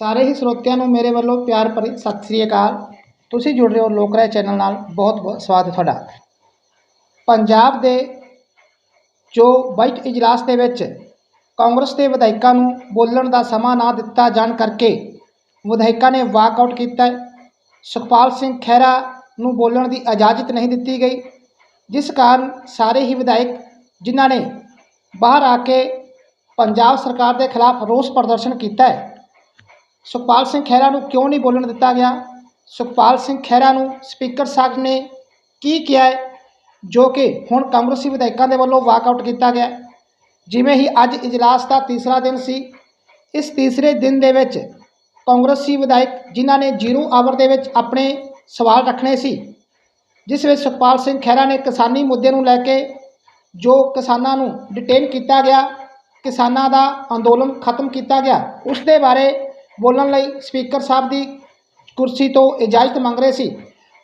ਸਾਰੇ ਹੀ ਸਰੋਤਿਆਂ ਨੂੰ ਮੇਰੇ ਵੱਲੋਂ ਪਿਆਰ ਭਰੀ ਸਤਿ ਸ੍ਰੀ ਅਕਾਲ। ਤੁਸੀਂ ਜੁੜ ਰਹੇ ਹੋ ਲੋਕ ਰਾਏ ਚੈਨਲ ਨਾਲ। ਬਹੁਤ ਬਹੁਤ ਸਵਾਗਤ ਤੁਹਾਡਾ। ਪੰਜਾਬ ਦੇ ਜੋ ਬਾਈਟ ਇਜਲਾਸ ਦੇ ਵਿੱਚ ਕਾਂਗਰਸ ਦੇ ਵਿਧਾਇਕਾਂ ਨੂੰ ਬੋਲਣ ਦਾ ਸਮਾਂ ਨਾ ਦਿੱਤਾ ਜਾਣ ਕਰਕੇ ਵਿਧਾਇਕਾਂ ਨੇ ਵਾਕਆਊਟ ਕੀਤਾ। ਸੁਖਪਾਲ ਸਿੰਘ ਖਹਿਰਾ ਨੂੰ ਬੋਲਣ ਦੀ ਇਜਾਜ਼ਤ ਨਹੀਂ ਦਿੱਤੀ ਗਈ। ਜਿਸ ਕਾਰਨ ਸਾਰੇ ਹੀ ਵਿਧਾਇਕ ਜਿਨ੍ਹਾਂ ਨੇ ਬਾਹਰ ਆ ਕੇ ਪੰਜਾਬ ਸਰਕਾਰ ਦੇ ਖਿਲਾਫ ਰੋਸ ਪ੍ਰਦਰਸ਼ਨ ਕੀਤਾ ਹੈ ਸੁਖਪਾਲ ਸਿੰਘ ਖਹਿਰਾ ਨੂੰ ਕਿਉਂ ਨਹੀਂ ਬੋਲਣ ਦਿੱਤਾ ਗਿਆ? ਸੁਖਪਾਲ ਸਿੰਘ ਖਹਿਰਾ ਨੂੰ ਸਪੀਕਰ ਸਾਹਿਬ ਨੇ ਕੀ ਕਿਹਾ ਹੈ, ਜੋ ਕਿ ਹੁਣ ਕਾਂਗਰਸੀ ਵਿਧਾਇਕਾਂ ਦੇ ਵੱਲੋਂ ਵਾਕਆਊਟ ਕੀਤਾ ਗਿਆ ਜਿਵੇਂ ਹੀ ਅੱਜ ਇਜਲਾਸ ਦਾ ਤੀਸਰਾ ਦਿਨ ਸੀ, ਇਸ ਤੀਸਰੇ ਦਿਨ ਦੇ ਵਿੱਚ ਕਾਂਗਰਸੀ ਵਿਧਾਇਕ ਜਿਨ੍ਹਾਂ ਨੇ ਜ਼ੀਰੋ ਆਵਰ ਦੇ ਵਿੱਚ ਆਪਣੇ ਸਵਾਲ ਰੱਖਣੇ ਸੀ, ਜਿਸ ਵਿੱਚ ਸੁਖਪਾਲ ਸਿੰਘ ਖਹਿਰਾ ਨੇ ਕਿਸਾਨੀ ਮੁੱਦੇ ਨੂੰ ਲੈ ਕੇ ਜੋ ਕਿਸਾਨਾਂ ਨੂੰ ਡਿਟੇਨ ਕੀਤਾ ਗਿਆ, ਕਿਸਾਨਾਂ ਦਾ ਅੰਦੋਲਨ ਖਤਮ ਕੀਤਾ ਗਿਆ, ਉਸ ਦੇ ਬਾਰੇ ਬੋਲਣ ਲਈ ਸਪੀਕਰ ਸਾਹਿਬ ਦੀ ਕੁਰਸੀ ਤੋਂ ਇਜਾਜ਼ਤ ਮੰਗ ਰਹੇ ਸੀ,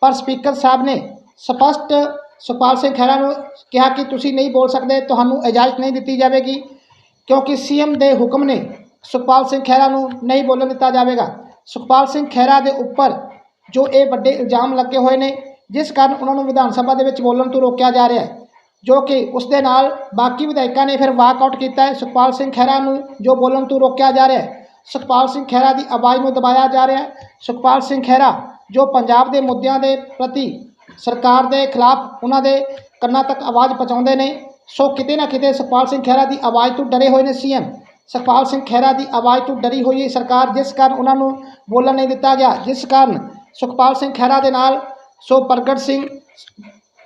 ਪਰ ਸਪੀਕਰ ਸਾਹਿਬ ਨੇ ਸਪਸ਼ਟ ਸੁਖਪਾਲ ਸਿੰਘ ਖਹਿਰਾ ਨੂੰ ਕਿਹਾ ਕਿ ਤੁਸੀਂ ਨਹੀਂ ਬੋਲ ਸਕਦੇ, ਤੁਹਾਨੂੰ ਇਜਾਜ਼ਤ ਨਹੀਂ ਦਿੱਤੀ ਜਾਵੇਗੀ, ਕਿਉਂਕਿ ਸੀਐਮ ਦੇ ਹੁਕਮ ਨੇ ਸੁਖਪਾਲ ਸਿੰਘ ਖਹਿਰਾ ਨੂੰ ਨਹੀਂ ਬੋਲਣ ਦਿੱਤਾ ਜਾਵੇਗਾ। ਸੁਖਪਾਲ ਸਿੰਘ ਖਹਿਰਾ ਦੇ ਉੱਪਰ ਜੋ ਇਹ ਵੱਡੇ ਇਲਜ਼ਾਮ ਲੱਗੇ ਹੋਏ ਨੇ, ਜਿਸ ਕਾਰਨ ਉਹਨਾਂ ਨੂੰ ਵਿਧਾਨ ਸਭਾ ਦੇ ਵਿੱਚ ਬੋਲਣ ਤੋਂ ਰੋਕਿਆ ਜਾ ਰਿਹਾ ਹੈ, ਜੋ ਕਿ ਉਸ ਦੇ ਨਾਲ ਬਾਕੀ ਵਿਧਾਇਕਾਂ ਨੇ ਫਿਰ ਵਾਕਆਊਟ ਕੀਤਾ ਹੈ। ਸੁਖਪਾਲ ਸਿੰਘ ਖਹਿਰਾ ਨੂੰ ਜੋ ਬੋਲਣ ਤੋਂ ਰੋਕਿਆ ਜਾ ਰਿਹਾ ਹੈ ਸੁਖਪਾਲ ਸਿੰਘ ਖਹਿਰਾ ਦੀ ਆਵਾਜ਼ ਨੂੰ ਦਬਾਇਆ ਜਾ ਰਿਹਾ ਹੈ। ਸੁਖਪਾਲ ਸਿੰਘ ਖਹਿਰਾ, ਜੋ ਪੰਜਾਬ ਦੇ ਮੁੱਦਿਆਂ ਦੇ ਪ੍ਰਤੀ ਸਰਕਾਰ ਦੇ ਖਿਲਾਫ ਉਹਨਾਂ ਦੇ ਕੰਨਾਂ ਤੱਕ ਆਵਾਜ਼ ਪਹੁੰਚਾਉਂਦੇ ਨੇ, ਸੋ ਕਿਤੇ ਨਾ ਕਿਤੇ ਸੁਖਪਾਲ ਸਿੰਘ ਖਹਿਰਾ ਦੀ ਆਵਾਜ਼ ਤੋਂ ਡਰੇ ਹੋਏ ਨੇ ਸੀਐਮ ਸੁਖਪਾਲ ਸਿੰਘ ਖਹਿਰਾ ਦੀ ਆਵਾਜ਼ ਤੋਂ ਡਰੀ ਹੋਈ ਸਰਕਾਰ, ਜਿਸ ਕਾਰਨ ਉਹਨਾਂ ਨੂੰ ਬੋਲਣ ਨਹੀਂ ਦਿੱਤਾ ਗਿਆ, ਜਿਸ ਕਾਰਨ ਸੁਖਪਾਲ ਸਿੰਘ ਖਹਿਰਾ ਦੇ ਨਾਲ ਸੋ ਪ੍ਰਗਟ ਸਿੰਘ,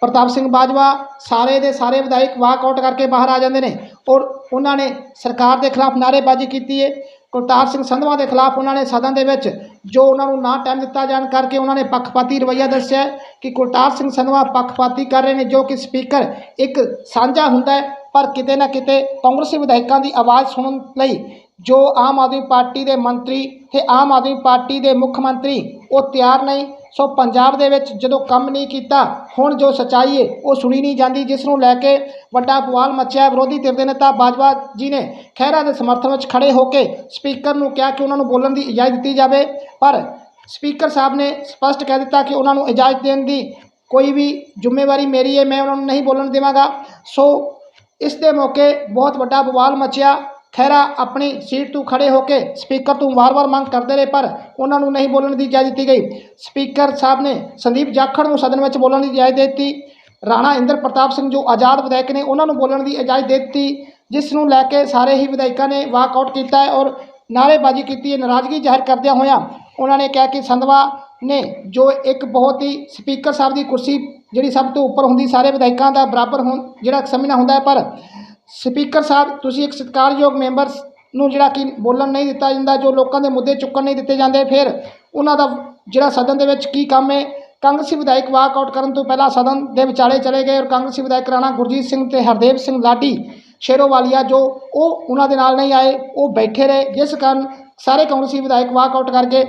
ਪ੍ਰਤਾਪ ਸਿੰਘ ਬਾਜਵਾ, ਸਾਰੇ ਦੇ ਸਾਰੇ ਵਿਧਾਇਕ ਵਾਕ ਆਊਟ ਕਰਕੇ ਬਾਹਰ ਆ ਜਾਂਦੇ ਨੇ ਔਰ ਉਹਨਾਂ ਨੇ ਸਰਕਾਰ ਦੇ ਖਿਲਾਫ ਨਾਅਰੇਬਾਜ਼ੀ ਕੀਤੀ ਹੈ ਕੁਲਤਾਰ ਸਿੰਘ ਸੰਧਵਾ ਦੇ ਖਿਲਾਫ ਉਹਨਾਂ ਨੇ ਸਦਨ ਦੇ ਵਿੱਚ ਜੋ ਉਹਨਾਂ ਨੂੰ ਨਾ ਟਾਈਮ ਦਿੱਤਾ ਜਾਣ ਕਰਕੇ ਉਹਨਾਂ ਨੇ ਪੱਖਪਾਤੀ ਰਵੱਈਆ ਦੱਸਿਆ ਕਿ ਕੁਲਤਾਰ ਸਿੰਘ ਸੰਧਵਾ ਪੱਖਪਾਤੀ ਕਰ ਰਹੇ ਨੇ, ਜੋ ਕਿ ਸਪੀਕਰ ਇੱਕ ਸਾਂਝਾ ਹੁੰਦਾ ਹੈ, ਪਰ ਕਿਤੇ ਨਾ ਕਿਤੇ ਕਾਂਗਰਸੀ ਵਿਧਾਇਕਾਂ ਦੀ ਆਵਾਜ਼ ਸੁਣਨ ਲਈ ਜੋ ਆਮ ਆਦਮੀ ਪਾਰਟੀ ਦੇ ਮੰਤਰੀ ਤੇ ਆਮ ਆਦਮੀ ਪਾਰਟੀ ਦੇ ਮੁੱਖ ਮੰਤਰੀ ਉਹ ਤਿਆਰ ਨਹੀਂ। ਸੋ ਪੰਜਾਬ ਦੇ ਵਿੱਚ ਜਦੋਂ ਕੰਮ ਨਹੀਂ ਕੀਤਾ, ਹੁਣ ਜੋ ਸਚਾਈ ਹੈ ਉਹ ਸੁਣੀ ਨਹੀਂ ਜਾਂਦੀ, ਜਿਸ ਨੂੰ ਲੈ ਕੇ ਵੱਡਾ ਬਵਾਲ ਮੱਚਿਆ, ਵਿਰੋਧੀ ਧਿਰ ਦੇ ਨੇਤਾ ਬਾਜਵਾ ਜੀ ਨੇ ਖਹਿਰਾ ਦੇ ਸਮਰਥਨ ਵਿੱਚ ਖੜੇ ਹੋ ਕੇ ਸਪੀਕਰ ਨੂੰ ਕਿਹਾ ਕਿ ਉਹਨਾਂ ਨੂੰ ਬੋਲਣ ਦੀ ਇਜਾਜ਼ਤ ਦਿੱਤੀ ਜਾਵੇ। ਪਰ ਸਪੀਕਰ ਸਾਹਿਬ ਨੇ ਸਪਸ਼ਟ ਕਹਿ ਦਿੱਤਾ ਕਿ ਉਹਨਾਂ ਨੂੰ ਇਜਾਜ਼ਤ ਦੇਣ ਦੀ ਕੋਈ ਵੀ ਜ਼ਿੰਮੇਵਾਰੀ ਮੇਰੀ ਹੈ ਮੈਂ ਉਹਨਾਂ ਨੂੰ ਨਹੀਂ ਬੋਲਣ ਦੇਵਾਂਗਾ। ਸੋ ਇਸ ਦੇ ਮੌਕੇ ਬਹੁਤ ਵੱਡਾ ਬਵਾਲ ਮਚਿਆ। ਖਹਿਰਾ ਆਪਣੀ ਸੀਟ ਤੋਂ ਖੜੇ ਹੋ ਕੇ ਸਪੀਕਰ ਤੋਂ ਵਾਰ-ਵਾਰ ਮੰਗ ਕਰਦੇ ਰਹੇ, ਪਰ ਉਹਨਾਂ ਨੂੰ ਨਹੀਂ ਬੋਲਣ ਦੀ ਇਜਾਜ਼ਤ ਦਿੱਤੀ ਗਈ। ਸਪੀਕਰ ਸਾਹਿਬ ਨੇ ਸੰਦੀਪ ਜਾਖੜ ਨੂੰ ਸਦਨ ਵਿੱਚ ਬੋਲਣ ਦੀ ਇਜਾਜ਼ਤ ਦੇ ਦਿੱਤੀ। ਰਾਣਾ ਇੰਦਰ ਪ੍ਰਤਾਪ ਸਿੰਘ, ਜੋ ਆਜ਼ਾਦ ਵਿਧਾਇਕ ਨੇ, ਉਹਨਾਂ ਨੂੰ ਬੋਲਣ ਦੀ ਇਜਾਜ਼ਤ ਦੇ ਦਿੱਤੀ, ਜਿਸ ਨੂੰ ਲੈ ਕੇ ਸਾਰੇ ਹੀ ਵਿਧਾਇਕਾਂ ਨੇ ਵਾਕਆਊਟ ਕੀਤਾ ਹੈ ਔਰ ਨਾਅਰੇਬਾਜ਼ੀ ਕੀਤੀ ਹੈ, ਨਾਰਾਜ਼ਗੀ ਜ਼ਾਹਿਰ ਕਰਦਿਆਂ ਹੋਇਆਂ ਉਹਨਾਂ ਨੇ ਕਿਹਾ ਕਿ ਸੰਧਵਾ ਨੇ ਜੋ ਇੱਕ ਬਹੁਤ ਹੀ ਸਪੀਕਰ ਸਾਹਿਬ ਦੀ ਕੁਰਸੀ ਜਿਹੜੀ ਸਭ ਤੋਂ ਉੱਪਰ ਹੁੰਦੀ, ਸਾਰੇ ਵਿਧਾਇਕਾਂ ਦਾ ਬਰਾਬਰ ਹੋਣ ਜਿਹੜਾ ਸਮਝਣਾ ਹੁੰਦਾ ਹੈ, ਪਰ ਸਪੀਕਰ ਸਾਹਿਬ, ਤੁਸੀਂ ਇੱਕ ਸਤਿਕਾਰਯੋਗ ਮੈਂਬਰ ਨੂੰ ਜਿਹੜਾ ਕਿ ਬੋਲਣ ਨਹੀਂ ਦਿੱਤਾ ਜਾਂਦਾ, ਜੋ ਲੋਕਾਂ ਦੇ ਮੁੱਦੇ ਚੁੱਕਣ ਨਹੀਂ ਦਿੱਤੇ ਜਾਂਦੇ, ਫਿਰ ਉਹਨਾਂ ਦਾ ਜਿਹੜਾ ਸਦਨ ਦੇ ਵਿੱਚ ਕੀ ਕੰਮ ਹੈ? ਕਾਂਗਰਸੀ ਵਿਧਾਇਕ ਵਾਕਆਊਟ ਕਰਨ ਤੋਂ ਪਹਿਲਾਂ ਸਦਨ ਦੇ ਵਿਚਾਲੇ ਚਲੇ ਗਏ ਔਰ ਕਾਂਗਰਸੀ ਵਿਧਾਇਕ ਰਾਣਾ ਗੁਰਜੀਤ ਸਿੰਘ ਤੇ ਹਰਦੇਵ ਸਿੰਘ ਲਾਡੀ ਸ਼ੇਰੋਵਾਲੀਆ, ਜੋ ਉਹ ਉਹਨਾਂ ਦੇ ਨਾਲ ਨਹੀਂ ਆਏ, ਉਹ ਬੈਠੇ ਰਹੇ, ਜਿਸ ਕਾਰਨ ਸਾਰੇ ਕਾਂਗਰਸੀ ਵਿਧਾਇਕ ਵਾਕਆਊਟ ਕਰਕੇ